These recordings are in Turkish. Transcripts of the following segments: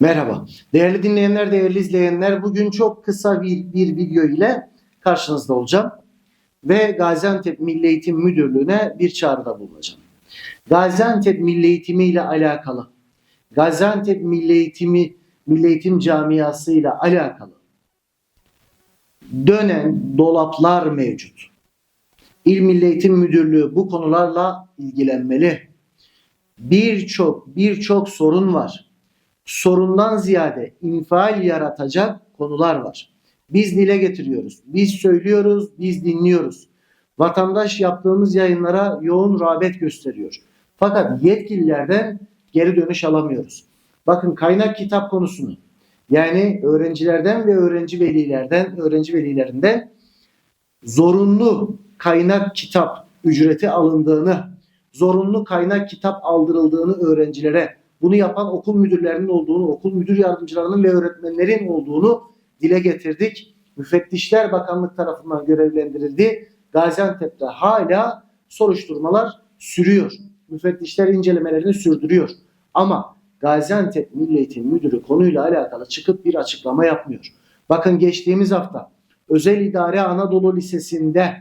Merhaba. Değerli dinleyenler, değerli izleyenler, bugün çok kısa bir, bir video ile karşınızda olacağım. Ve Gaziantep Milli Eğitim Müdürlüğü'ne bir çağrıda bulunacağım. Gaziantep Milli Eğitimi ile alakalı, Gaziantep Milli Eğitimi, Milli Eğitim Camiası ile alakalı dönen dolaplar mevcut. İl Milli Eğitim Müdürlüğü bu konularla ilgilenmeli. Birçok birçok sorun var sorundan ziyade infial yaratacak konular var. Biz dile getiriyoruz, biz söylüyoruz, biz dinliyoruz. Vatandaş yaptığımız yayınlara yoğun rağbet gösteriyor. Fakat yetkililerden geri dönüş alamıyoruz. Bakın kaynak kitap konusunu yani öğrencilerden ve öğrenci velilerden, öğrenci velilerinden zorunlu kaynak kitap ücreti alındığını, zorunlu kaynak kitap aldırıldığını öğrencilere bunu yapan okul müdürlerinin olduğunu, okul müdür yardımcılarının ve öğretmenlerin olduğunu dile getirdik. Müfettişler Bakanlık tarafından görevlendirildi. Gaziantep'te hala soruşturmalar sürüyor. Müfettişler incelemelerini sürdürüyor. Ama Gaziantep Milli Eğitim Müdürü konuyla alakalı çıkıp bir açıklama yapmıyor. Bakın geçtiğimiz hafta Özel İdare Anadolu Lisesi'nde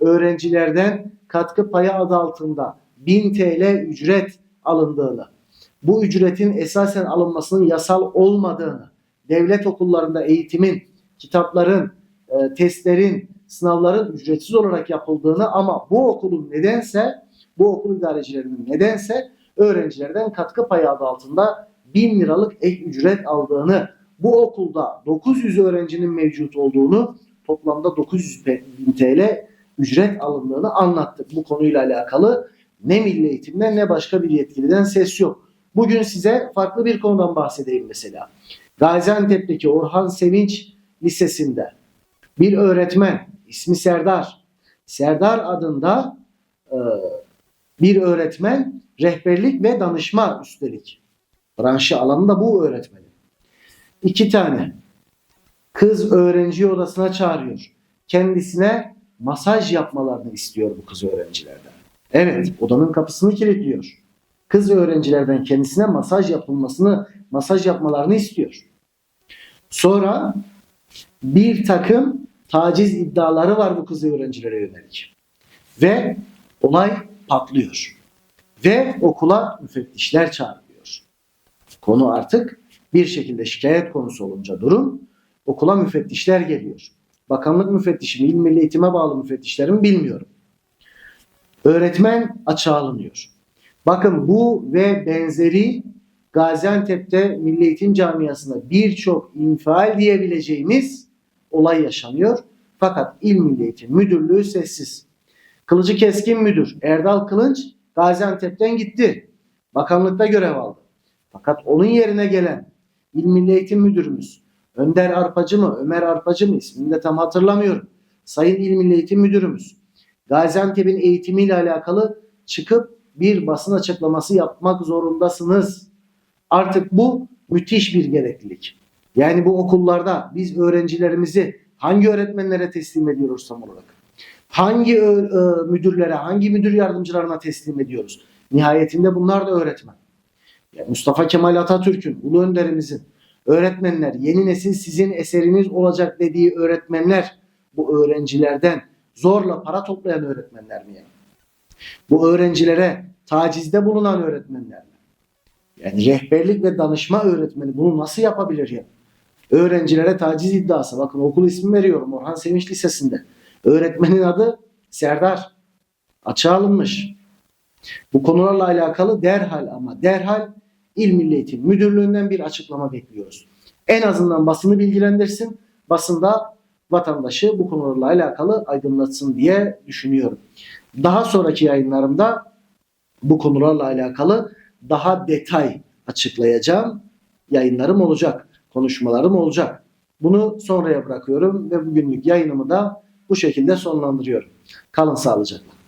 öğrencilerden katkı payı adı altında 1000 TL ücret alındığını, bu ücretin esasen alınmasının yasal olmadığını, devlet okullarında eğitimin, kitapların, e, testlerin, sınavların ücretsiz olarak yapıldığını ama bu okulun nedense, bu okul idarecilerinin nedense öğrencilerden katkı payı adı altında 1000 liralık ek ücret aldığını, bu okulda 900 öğrencinin mevcut olduğunu, toplamda 900 bin TL ücret alındığını anlattık. Bu konuyla alakalı ne milli eğitimden ne başka bir yetkiliden ses yok. Bugün size farklı bir konudan bahsedeyim mesela. Gaziantep'teki Orhan Sevinç Lisesi'nde bir öğretmen ismi Serdar. Serdar adında e, bir öğretmen rehberlik ve danışma üstelik. Branşı alanında bu öğretmeni. İki tane kız öğrenci odasına çağırıyor. Kendisine masaj yapmalarını istiyor bu kız öğrencilerden. Evet, odanın kapısını kilitliyor kız öğrencilerden kendisine masaj yapılmasını, masaj yapmalarını istiyor. Sonra bir takım taciz iddiaları var bu kız öğrencilere yönelik. Ve olay patlıyor. Ve okula müfettişler çağırıyor. Konu artık bir şekilde şikayet konusu olunca durum okula müfettişler geliyor. Bakanlık müfettişi mi, İl Milli Eğitim'e bağlı müfettişlerim bilmiyorum. Öğretmen açığa alınıyor. Bakın bu ve benzeri Gaziantep'te Milli Eğitim Camiası'nda birçok infial diyebileceğimiz olay yaşanıyor. Fakat İl Milli Eğitim Müdürlüğü sessiz. Kılıcı Keskin Müdür Erdal Kılınç Gaziantep'ten gitti. Bakanlıkta görev aldı. Fakat onun yerine gelen İl Milli Eğitim Müdürümüz Önder Arpacı mı, Ömer Arpacı mı ismini de tam hatırlamıyorum. Sayın İl Milli Eğitim Müdürümüz Gaziantep'in eğitimiyle alakalı çıkıp bir basın açıklaması yapmak zorundasınız. Artık bu müthiş bir gereklilik. Yani bu okullarda biz öğrencilerimizi hangi öğretmenlere teslim ediyoruz tam olarak? Hangi e, müdürlere, hangi müdür yardımcılarına teslim ediyoruz? Nihayetinde bunlar da öğretmen. Yani Mustafa Kemal Atatürk'ün, Ulu Önderimizin, öğretmenler, yeni nesil sizin eseriniz olacak dediği öğretmenler bu öğrencilerden zorla para toplayan öğretmenler mi yani? Bu öğrencilere tacizde bulunan öğretmenler? Yani rehberlik ve danışma öğretmeni bunu nasıl yapabilir ya? Öğrencilere taciz iddiası. Bakın okul ismi veriyorum Orhan Sevinç Lisesi'nde. Öğretmenin adı Serdar. Açığa alınmış. Bu konularla alakalı derhal ama derhal İl Milli Eğitim Müdürlüğü'nden bir açıklama bekliyoruz. En azından basını bilgilendirsin. Basında vatandaşı bu konularla alakalı aydınlatsın diye düşünüyorum. Daha sonraki yayınlarımda bu konularla alakalı daha detay açıklayacağım yayınlarım olacak, konuşmalarım olacak. Bunu sonraya bırakıyorum ve bugünlük yayınımı da bu şekilde sonlandırıyorum. Kalın sağlıcakla.